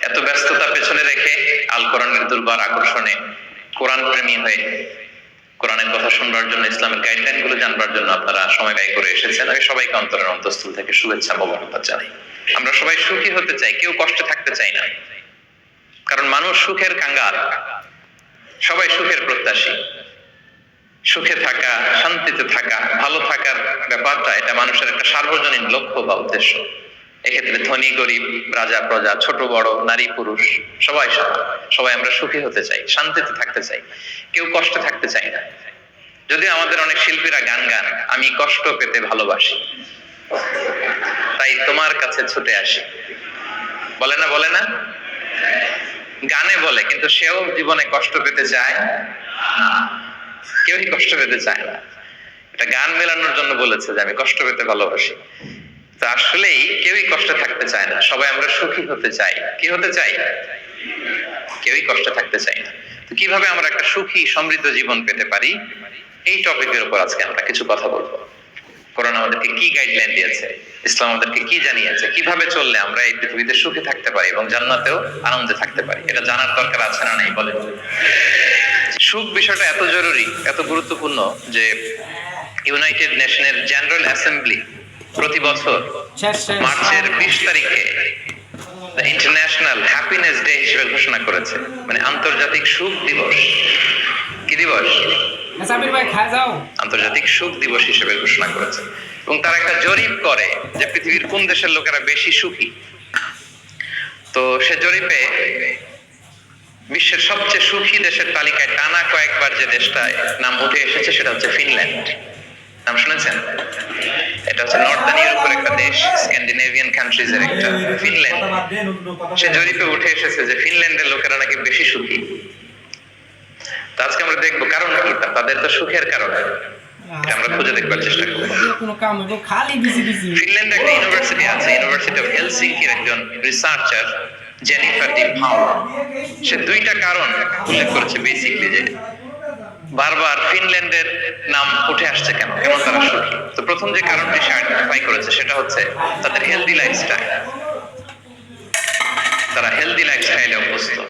এত ব্যস্ততা পেছনে রেখে আল কোরআনের দুর্বার আকর্ষণে কোরআন প্রেমী হয়ে কোরআনের কথা শুনবার জন্য, ইসলামের গাইডলাইনগুলো জানবার জন্য আপনারা সময় ব্যয় করে এসেছেন। আমি সবাইকে অন্তরের অন্তঃস্থল থেকে শুভেচ্ছা, মোবারকবাদ জানাই। আমরা সবাই সুখী হতে চাই, কেউ কষ্টে থাকতে চাই না। কারণ মানুষ সুখের কাঙ্গাল, সবাই সুখের প্রত্যাশী। সুখে থাকা, শান্তিতে থাকা, ভালো থাকার ব্যাপারটা, এটা মানুষের একটা সার্বজনীন লক্ষ্য বা উদ্দেশ্য। এক্ষেত্রে ধনী, গরিব, রাজা, প্রজা, ছোট, বড়, নারী, পুরুষ, সবাই সবাই আমরা সুখী হতে চাই, শান্তিতে থাকতে চাই, কেউ কষ্টে থাকতে চাই না। যদি আমাদের অনেক শিল্পীরা গান গান, আমি কষ্ট পেতে ভালোবাসি, তাই তোমার কাছে ছুটে আসি। বলে না বলে না? গানে বলে, কিন্তু সেও জীবনে কষ্ট পেতে চায় কেউই কষ্ট পেতে চায় না। এটা গান মেলানোর জন্য বলেছে যে আমি কষ্ট পেতে ভালোবাসি। তো আসলেই কেউই কষ্টে থাকতে চায় না। সবাই আমরা সুখী হতে চাই। কি হতে চাই? কেউই কষ্টে থাকতে চাই না। তো কীভাবে আমরা একটা সুখী, সমৃদ্ধ জীবন পেতে পারি? এই টপিকের উপর আজকে আমরা কিছু কথা বলব। কোরআন আমাদেরকে কি গাইডলাইন দিয়েছে? ইসলাম আমাদেরকে কি জানিয়েছে? কীভাবে চললে আমরা এই পৃথিবীতে সুখে থাকতে পারি এবং জান্নাতেও আনন্দে থাকতে পারি? এটা জানার দরকার আছে না নাই, বলেন। সুখ বিষয়টা এত জরুরি, এত গুরুত্বপূর্ণ যে ইউনাইটেড নেশনের জেনারেল অ্যাসেম্বলি প্রতি বছর মার্চের বিশ তারিখে ইন্টারন্যাশনাল হ্যাপিনেস ডে হিসেবে ঘোষণা করেছে। মানে আন্তর্জাতিক সুখ দিবস। কি দিবস? আন্তর্জাতিক সুখ দিবস হিসেবে ঘোষণা করেছে। এবং তারা একটা জরিপ করে যে পৃথিবীর কোন দেশের লোকেরা বেশি সুখী। তো সে জরিপে বিশ্বের সবচেয়ে সুখী দেশের তালিকায় টানা কয়েকবার যে দেশটায় নাম উঠে এসেছে সেটা হচ্ছে ফিনল্যান্ড। নাম শুনেছেন? এটা হচ্ছে নর্দার্ন ইউরোপের একটা দেশ স্ক্যান্ডিনেভিয়ান কান্ট্রিজ এর একটা ফিনল্যান্ড সে জরিপে উঠে এসেছে যে ফিনল্যান্ডের লোকেরা নাকি বেশি সুখী। তো আজকে আমরা দেখব কারণ কি? তাদের তো সুখের কারণ। আমরা খুঁজে দেখবার চেষ্টা ফিনল্যান্ডে একটা ইউনিভার্সিটি আছে ইউনিভার্সিটি অফ একজন রিসার্চার জেনিফার ডি সে দুইটা কারণ উল্লেখ করেছে বেসিকলি যে বারবার ফিনল্যান্ডের নাম উঠে আসছে কেন? কেন তারা সুখী? তো প্রথম যে কারণটি সে আইডেন্টিফাই করেছে সেটা হচ্ছে তাদের হেলদি লাইফস্টাইল তারা হেলদি লাইফস্টাইলে অভ্যস্ত।